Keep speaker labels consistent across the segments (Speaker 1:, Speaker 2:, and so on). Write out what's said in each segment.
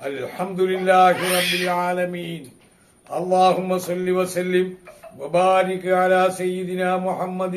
Speaker 1: الحمد لله رب العالمين اللهم صل وسلم وبارك على سيدنا محمد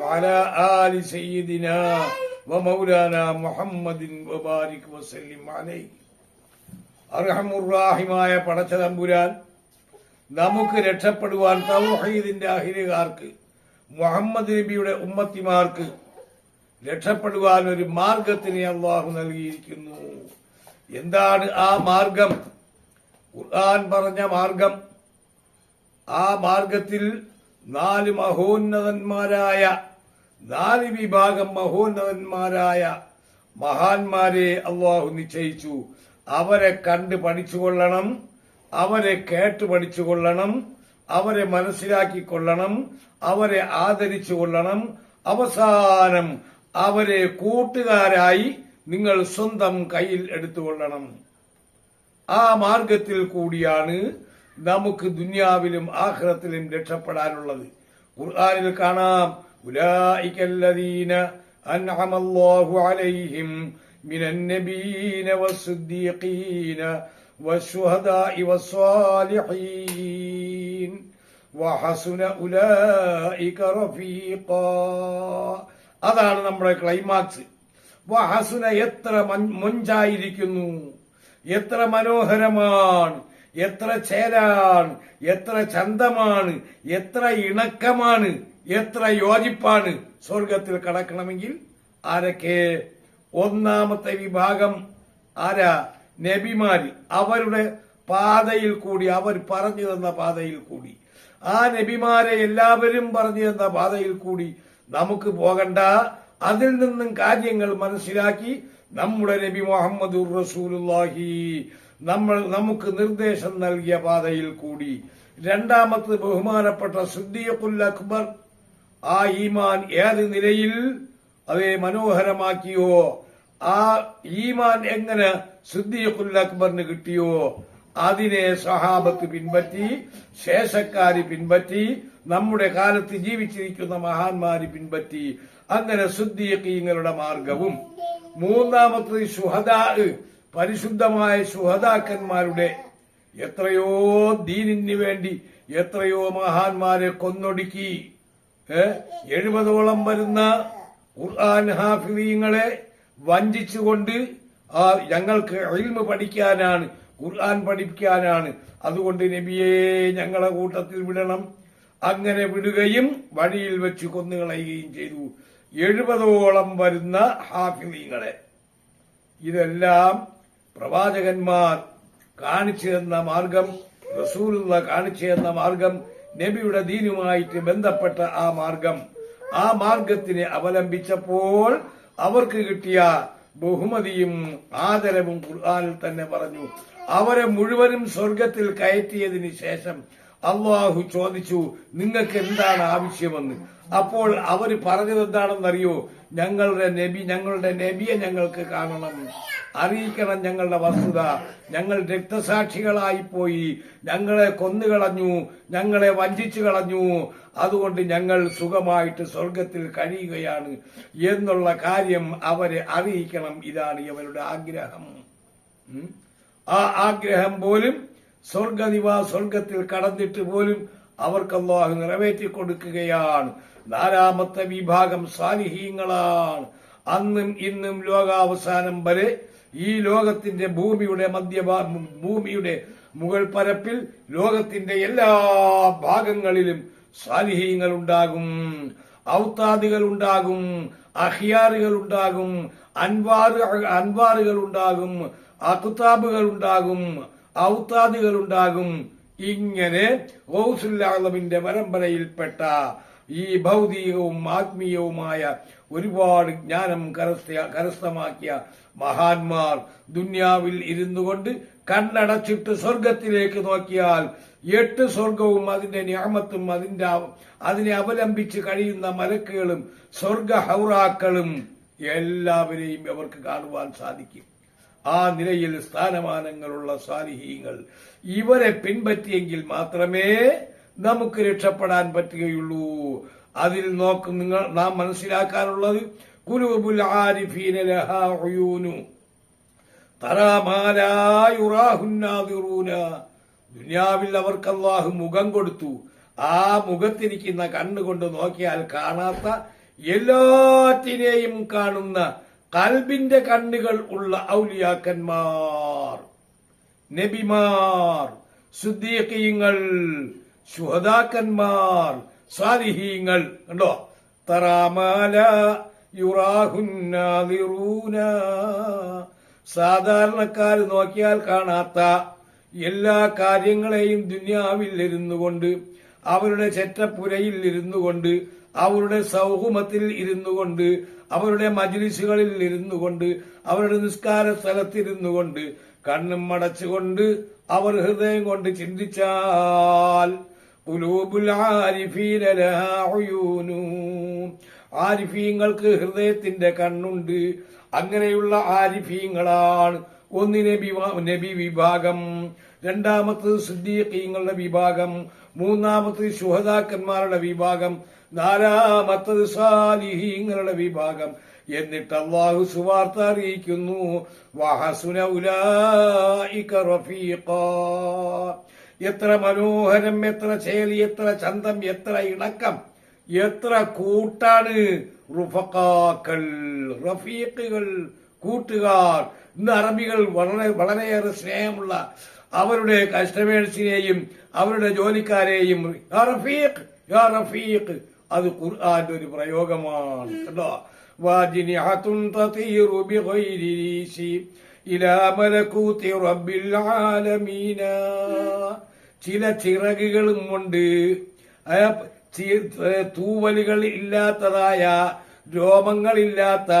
Speaker 1: وعلى آل سيدنا ومولانا محمد وبارك وسلم عليه അർഹമുറാഹിമായ പടച്ച തമ്പുരാൻ നമുക്ക് രക്ഷപ്പെടുവാൻ തൗഹീദിന്റെ അഹിലുകാർക്ക് മുഹമ്മദ് നബിയുടെ ഉമ്മത്തിമാർക്ക് രക്ഷപ്പെടുവാൻ ഒരു മാർഗത്തിനെ അള്ളാഹു നൽകിയിരിക്കുന്നു എന്താണ് ആ മാർഗം? ഖുർആൻ പറഞ്ഞ മാർഗം. ആ മാർഗത്തിൽ നാല് മഹോന്നതന്മാരായ നാല് വിഭാഗം മഹോന്നതന്മാരായ മഹാന്മാരെ അള്ളാഹു നിശ്ചയിച്ചു. അവരെ കണ്ട് പഠിച്ചുകൊള്ളണം അവരെ കേട്ട് പഠിച്ചുകൊള്ളണം അവരെ മനസ്സിലാക്കിക്കൊള്ളണം അവരെ ആദരിച്ചു കൊള്ളണം അവസാനം അവരെ കൂട്ടുകാരായി നിങ്ങൾ സ്വന്തം കയ്യിൽ എടുത്തുകൊള്ളണം ആ മാർഗത്തിൽ കൂടിയാണ് നമുക്ക് ദുനിയാവിലും ആഖിറത്തിലും രക്ഷപ്പെടാനുള്ളത് ഖുർആനിൽ കാണാം ഉലായിക്കല്ലദീന അൻഅമല്ലാഹു അലൈഹിം മിനൻ നബിയീന വസ്സുദ്ദീഖീന والشهداء والصالحين وحسن أولئك رفيقا അതാണ് നമ്മുടെ ക്ലൈമാക്സ് വഹസുന എത്ര മൊഞ്ചായിരിക്കുന്നു? എത്ര മനോഹരമാണ്? എത്ര ചേരാണ് എത്ര ചന്തമാണ്? എത്ര ഇണക്കമാണ്? എത്ര യോജിപ്പാണ്? സ്വർഗത്തിൽ കടക്കണമെങ്കിൽ ആരൊക്കെ? ഒന്നാമത്തെ വിഭാഗം ആരാ? നബിമാര്. അവരുടെ പാതയിൽ കൂടി അവർ പറഞ്ഞു തന്ന പാതയിൽ കൂടി. ആ നബിമാരെ എല്ലാവരും പറഞ്ഞു തന്ന പാതയിൽ കൂടി നമുക്ക് പോകണ്ട അതിൽ നിന്നും കാര്യങ്ങൾ മനസ്സിലാക്കി നമ്മുടെ നബി മുഹമ്മദ് റസൂലുല്ലാഹി നമ്മൾ നമുക്ക് നിർദ്ദേശം നൽകിയ പാതയിൽ കൂടി രണ്ടാമത് ബഹുമാനപ്പെട്ട സിദ്ദീഖുൽ അക്ബർ ആ ഈമാൻ ഏത് നിലയിൽ അതേ മനോഹരമാക്കിയോ? ആ ഈമാൻ എങ്ങനെ സിദ്ദീഖുൽ അക്ബറിന് കിട്ടിയോ? അതിനെ സഹാബത്ത് പിൻപറ്റി ശേഷക്കാരി പിൻപറ്റി നമ്മുടെ കാലത്ത് ജീവിച്ചിരിക്കുന്ന മഹാന്മാര് പിൻപറ്റി അങ്ങനെ സുദ്ദീഖീങ്ങളുടെ മാർഗവും മൂന്നാമത്തത് ശുഹദാ പരിശുദ്ധമായ ശുഹദാക്കന്മാരുടെ എത്രയോ ദീനിന് വേണ്ടി എത്രയോ മഹാന്മാരെ കൊന്നൊടുക്കി. എഴുപതോളം വരുന്ന ഖുർആൻ ഹാഫിദീങ്ങളെ വഞ്ചിച്ചുകൊണ്ട് ആ ഞങ്ങൾക്ക് ഇൽമ പഠിക്കാനാണ് ഖുർആൻ പഠിക്കാനാണ് അതുകൊണ്ട് നബിയെ ഞങ്ങളെ കൂട്ടത്തിൽ വിടണം. അങ്ങനെ വിടുകയും വഴിയിൽ വെച്ച് കൊന്നുകളയുകയും ചെയ്തു. എഴുപതോളം വരുന്ന ഹാഫിലീങ്ങളെ ഇതെല്ലാം പ്രവാചകന്മാർ കാണിച്ചു തന്ന മാർഗം റസൂലുള്ള കാണിച്ചു തന്ന മാർഗം നബിയുടെ ദീനുമായിട്ട് ബന്ധപ്പെട്ട ആ മാർഗം. ആ മാർഗത്തിനെ അവലംബിച്ചപ്പോൾ അവർക്ക് കിട്ടിയ ബഹുമതിയും ആദരവും ഖുർആാനിൽ തന്നെ പറഞ്ഞു. അവരെ മുഴുവനും സ്വർഗത്തിൽ കയറ്റിയതിനു ശേഷം അള്ളാഹു ചോദിച്ചു നിങ്ങൾക്ക് എന്താണ് ആവശ്യമെന്ന്? അപ്പോൾ അവർ പറഞ്ഞത് എന്താണെന്നറിയോ? ഞങ്ങളുടെ നബി ഞങ്ങളുടെ നബിയെ ഞങ്ങൾക്ക് കാണണം. അറിയിക്കണം ഞങ്ങളുടെ വസ്തുത. ഞങ്ങൾ രക്തസാക്ഷികളായി പോയി. ഞങ്ങളെ കൊന്നുകളഞ്ഞു. ഞങ്ങളെ വഞ്ചിച്ചു കളഞ്ഞു. അതുകൊണ്ട് ഞങ്ങൾ സുഖമായിട്ട് സ്വർഗത്തിൽ കഴിയുകയാണ്. എന്നുള്ള കാര്യം അവരെ അറിയിക്കണം. ഇതാണ് ഇവരുടെ ആഗ്രഹം. ആ ആഗ്രഹം പോലും സ്വർഗനിവാ സ്വർഗത്തിൽ കടന്നിട്ട് പോലും അവർക്ക് നിറവേറ്റി കൊടുക്കുകയാണ്. നാലാമത്തെ വിഭാഗം സാലിഹീങ്ങളാണ്. അന്നും ഇന്നും ലോകാവസാനം വരെ ഈ ലോകത്തിന്റെ ഭൂമിയുടെ മധ്യ ഭൂമിയുടെ മുകൾ പരപ്പിൽ ലോകത്തിന്റെ എല്ലാ ഭാഗങ്ങളിലും സാലിഹീങ്ങൾ ഉണ്ടാകും ഔത്താദികൾ ഉണ്ടാകും അഹിയാറുകൾ ഉണ്ടാകും അൻവാറു അൻവാറുകൾ ഉണ്ടാകും അഖുതാബുകൾ ഉണ്ടാകും ഔത്താദികൾ ഉണ്ടാകും ഇങ്ങനെ ഗൗസുല്ലാളമിന്റെ പരമ്പരയിൽപ്പെട്ട ഈ ഭൗതികവും ആത്മീയവുമായ ഒരുപാട് ജ്ഞാനം കരസ്ഥ കരസ്ഥമാക്കിയ മഹാന്മാർ ദുന്യാവിൽ ഇരുന്നു കൊണ്ട് കണ്ണടച്ചിട്ട് സ്വർഗത്തിലേക്ക് നോക്കിയാൽ എട്ട് സ്വർഗവും അതിന്റെ ഞാമത്തും അതിന്റെ അതിനെ അവലംബിച്ച് കഴിയുന്ന മലക്കുകളും സ്വർഗ ഹൗറാക്കളും എല്ലാവരെയും അവർക്ക് കാണുവാൻ സാധിക്കും. ആ നിലയിൽ സ്ഥാനമാനങ്ങളുള്ള സാലിഹീങ്ങൾ ഇവരെ പിൻപറ്റിയെങ്കിൽ മാത്രമേ നമുക്ക് രക്ഷപ്പെടാൻ പറ്റുകയുള്ളൂ. അതിൽ നോക്ക് നിങ്ങൾ നാം മനസ്സിലാക്കാനുള്ളത് കുലൂബുൽ ആരിഫീന ദുനിയാവിൽ അവർക്ക് അള്ളാഹു മുഖം കൊടുത്തു. ആ മുഖത്തിരിക്കുന്ന കണ്ണുകൊണ്ട് നോക്കിയാൽ കാണാത്ത എല്ലാറ്റിനെയും കാണുന്ന കൽബിന്റെ കണ്ണുകൾ ഉള്ള ഔലിയാക്കന്മാർ നബിമാർ സുദ്ദീഖീങ്ങൾ ശുഹദാക്കന്മാർ സാലിഹീങ്ങൾ. കണ്ടോ? തറാമാല യുറാഹുന്നാതിറൂന സാധാരണക്കാർ നോക്കിയാൽ കാണാത്ത എല്ലാ കാര്യങ്ങളെയും ദുന്യാവിൽ ഇരുന്നുകൊണ്ട് കൊണ്ട് അവരുടെ ചെറ്റപ്പുരയിൽ ഇരുന്നു കൊണ്ട് അവരുടെ സൗഹുമത്തിൽ ഇരുന്നു കൊണ്ട് അവരുടെ മജ്ലിസുകളിൽ ഇരുന്നു കൊണ്ട് അവരുടെ നിസ്കാര സ്ഥലത്തിരുന്നു കൊണ്ട് കണ്ണും മടച്ചുകൊണ്ട് അവർ ഹൃദയം കൊണ്ട് ചിന്തിച്ചാൽ. ആരിഫീങ്ങൾക്ക് ഹൃദയത്തിന്റെ കണ്ണുണ്ട് അങ്ങനെയുള്ള ആരിഫീങ്ങളാണ് ഒന്ന് നബി നബി വിഭാഗം രണ്ടാമത്തത് സിദ്ദീഖീങ്ങളുടെ വിഭാഗം മൂന്നാമത്തത് ശുഹദാക്കന്മാരുടെ വിഭാഗം നാലാമത്തത് സാലിഹീങ്ങളുടെ വിഭാഗം. എന്നിട്ട് അള്ളാഹു സുവാർത്ത അറിയിക്കുന്നു വഹസുന എത്ര മനോഹരം എത്ര ചേലി എത്ര ചന്തം എത്ര ഇണക്കം എത്ര കൂട്ടാണ് റുഫക്കാക്കൾ റഫീഖുകൾ കൂട്ടുകാർ ഇന്ന് അറബികൾ വളരെ വളരെയേറെ സ്നേഹമുള്ള അവരുടെ കസ്റ്റമേഴ്സിനെയും അവരുടെ ജോലിക്കാരെയും യാ റഫീഖ് യാ റഫീഖ്. അത് ഖുർആന്റെ ഒരു പ്രയോഗമാണ് കേട്ടോ. ചില ചിറകുകളും ചി- തൂവലുകൾ ഇല്ലാത്തതായ രോമങ്ങളില്ലാത്ത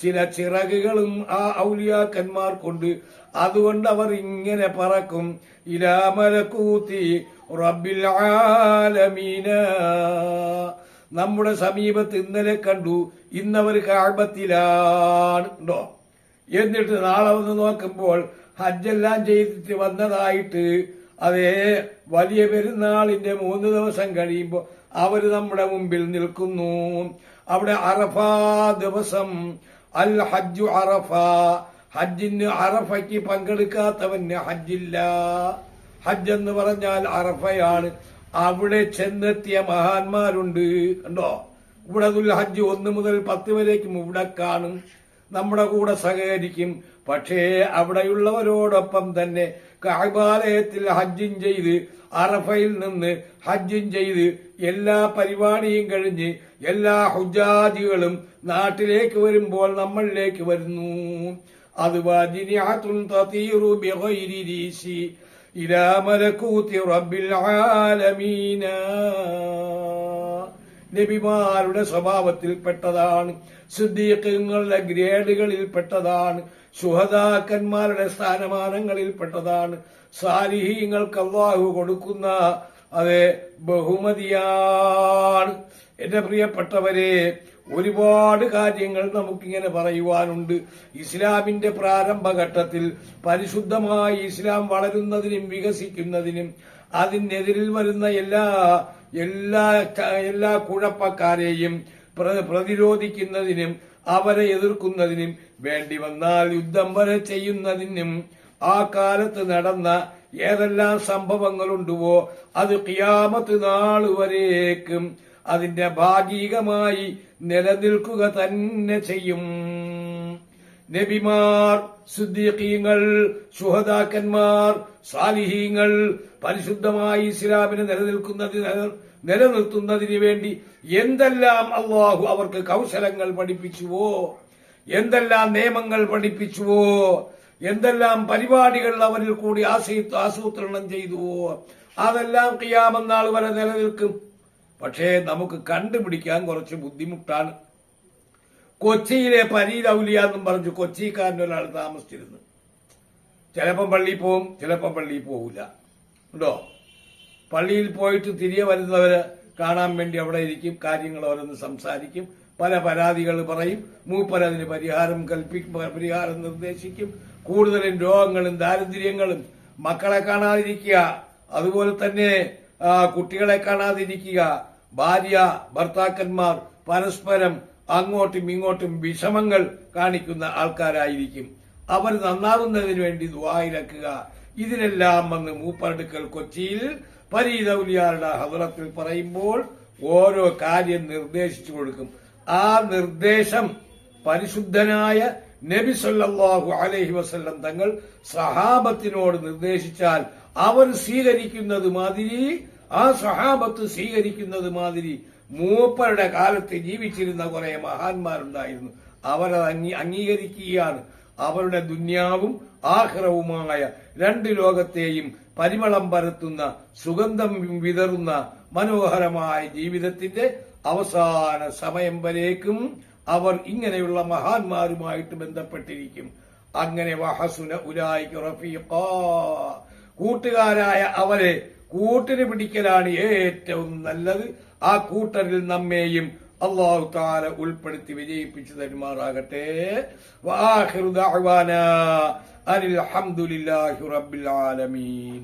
Speaker 1: ചില ചിറകുകളും ആ ഔലിയാക്കന്മാർക്കുണ്ട്. അതുകൊണ്ട് അവർ ഇങ്ങനെ പറക്കും ഇലാമലക്കൂത്തി റബ്ബിൽ ആലമീന. നമ്മുടെ സമീപത്ത് ഇന്നലെ കണ്ടു ഇന്നവർ കാഴ്ബത്തിലാണ്ടോ എന്നിട്ട് നാളെ വന്ന് നോക്കുമ്പോൾ ഹജ്ജെല്ലാം ചെയ്തിട്ട് വന്നതായിട്ട് അതേ വലിയ പെരുന്നാളിന്റെ മൂന്ന് ദിവസം കഴിയുമ്പോൾ അവർ നമ്മുടെ മുമ്പിൽ നിൽക്കുന്നു. അവിടെ അറഫാ ദിവസം അൽ ഹജ്ജു അറഫ. ഹജ്ജിന് അറഫയ്ക്ക് പങ്കെടുക്കാത്തവന് ഹജ്ജില്ല. ഹജ്ജ് എന്ന് പറഞ്ഞാൽ അറഫയാണ്. അവിടെ ചെന്നെത്തിയ മഹാന്മാരുണ്ട്. കണ്ടോ? ഇവിടെ ഹജ്ജ് ഒന്ന് മുതൽ പത്ത് വരേക്കും ഇവിടെ കാണും. നമ്മുടെ കൂടെ സഹകരിക്കും. പക്ഷേ അവിടെയുള്ളവരോടൊപ്പം തന്നെ കാബാലയത്തിൽ ഹജ്ജും ചെയ്ത് അറഫയിൽ നിന്ന് ഹജ്ജും ചെയ്ത് എല്ലാ പരിപാടിയും കഴിഞ്ഞ് എല്ലാ ഹുജാജികളും നാട്ടിലേക്ക് വരുമ്പോൾ നമ്മളിലേക്ക് വരുന്നു. അത് ഇലാ മലകൂതി റബ്ബിൽ ആലമീന. നബിമാരുടെ സ്വഭാവത്തിൽ പെട്ടതാണ് സിദ്ധീഖങ്ങളുടെ ഗ്രേഡുകളിൽ പെട്ടതാണ് സുഹദാക്കന്മാരുടെ സ്ഥാനമാനങ്ങളിൽ പെട്ടതാണ് സാലിഹീങ്ങൾക്ക് അള്ളാഹു കൊടുക്കുന്ന അതെ ബഹുമതിയാണ്. എന്റെ പ്രിയപ്പെട്ടവരെ ഒരുപാട് കാര്യങ്ങൾ നമുക്കിങ്ങനെ പറയുവാനുണ്ട്. ഇസ്ലാമിന്റെ പ്രാരംഭഘട്ടത്തിൽ പരിശുദ്ധമായി ഇസ്ലാം വളരുന്നതിനും വികസിക്കുന്നതിനും അതിനെതിരിൽ വരുന്ന എല്ലാ എല്ലാ എല്ലാ കുഴപ്പക്കാരെയും പ്ര- പ്രതിരോധിക്കുന്നതിനും അവരെ എതിർക്കുന്നതിനും വേണ്ടി വന്നാൽ യുദ്ധം വരെ ചെയ്യുന്നതിനും ആ കാലത്ത് നടന്ന ഏതെല്ലാം സംഭവങ്ങളുണ്ടുവോ അത് കിയാമത്ത് നാൾ വരേക്കും അതിന്റെ ഭാഗികമായി നിലനിൽക്കുക തന്നെ ചെയ്യും. നബിമാർ സുദ്ദീഖീങ്ങൾ ശുഹദാക്കന്മാർ സാലിഹീങ്ങൾ പരിശുദ്ധമായി ഇസ്ലാമിനെ നിലനിൽക്കുന്നതിന് നിലനിർത്തുന്നതിന് വേണ്ടി എന്തെല്ലാം അള്ളാഹു അവർക്ക് കൗശലങ്ങൾ പഠിപ്പിച്ചുവോ എന്തെല്ലാം നിയമങ്ങൾ പഠിപ്പിച്ചുവോ എന്തെല്ലാം പരിപാടികൾ അവരിൽ കൂടി ആസൂ- ആസൂത്രണം ചെയ്തുവോ അതെല്ലാം കിയാമെന്നാൾ വരെ നിലനിൽക്കും. പക്ഷേ നമുക്ക് കണ്ടുപിടിക്കാൻ കുറച്ച് ബുദ്ധിമുട്ടാണ്. കൊച്ചിയിലെ പരീരൗലിയ എന്നും പറഞ്ഞു കൊച്ചിക്കാരന്റെ ഒരാൾ താമസിച്ചിരുന്നു. ചിലപ്പം പള്ളിയിൽ പോവും ചിലപ്പം പള്ളിയിൽ പോവില്ല ഉണ്ടോ? പള്ളിയിൽ പോയിട്ട് തിരികെ വരുന്നവര് കാണാൻ വേണ്ടി അവിടെ ഇരിക്കും കാര്യങ്ങൾ ഓരോന്ന് സംസാരിക്കും പല പരാതികൾ പറയും മൂപ്പരതിന് പരിഹാരം കൽപ്പിക്കും പരിഹാരം നിർദ്ദേശിക്കും. കൂടുതലും രോഗങ്ങളും ദാരിദ്ര്യങ്ങളും മക്കളെ കാണാതിരിക്കുക അതുപോലെ തന്നെ കുട്ടികളെ കാണാതിരിക്കുക ഭാര്യ ഭർത്താക്കന്മാർ പരസ്പരം അങ്ങോട്ടും ഇങ്ങോട്ടും വിഷമങ്ങൾ കാണിക്കുന്ന ആൾക്കാരായിരിക്കും. അവർ നന്നാവുന്നതിന് വേണ്ടി ദ്വായിരക്കുക ഇതിനെല്ലാം വന്ന് മൂപ്പടുക്കൽ കൊച്ചിയിൽ പരീതൗലിയാരുടെ ഹദറത്തിൽ പറയുമ്പോൾ ഓരോ കാര്യം നിർദ്ദേശിച്ചു കൊടുക്കും. ആ നിർദ്ദേശം പരിശുദ്ധനായ നബി സല്ലാഹു അലഹി വസ്ല്ലം തങ്ങൾ സഹാബത്തിനോട് നിർദ്ദേശിച്ചാൽ അവർ സ്വീകരിക്കുന്നത് മാതിരി ആ സഹാബത്ത് സ്വീകരിക്കുന്നത് മാതിരി മൂപ്പരുടെ കാലത്ത് ജീവിച്ചിരുന്ന കുറെ മഹാന്മാരുണ്ടായിരുന്നു. അവരത് അംഗീ അംഗീകരിക്കുകയാണ്. അവരുടെ ദുന്യാവും ആഹ്റവുമായ രണ്ട് ലോകത്തെയും പരിമളം പരത്തുന്ന സുഗന്ധം വിതറുന്ന മനോഹരമായ ജീവിതത്തിന്റെ അവസാന സമയം വരേക്കും അവർ ഇങ്ങനെയുള്ള മഹാന്മാരുമായിട്ട് ബന്ധപ്പെട്ടിരിക്കും. അങ്ങനെ വഹസുന ഉലായിക്ക് റഫീഖാ. കൂട്ടുകാരായ അവരെ കൂട്ടിന് പിടിക്കലാണ് ഏറ്റവും നല്ലത്. ആ കൂട്ടരിൽ നമ്മെയും അള്ളാഹു താല ഉൾപ്പെടുത്തി വിജയിപ്പിച്ചു തരുമാറാകട്ടെ. വാഹിറു ദഅ്വാനാ അനിൽ ഹംദുലില്ലാഹി റബ്ബിൽ ആലമീൻ.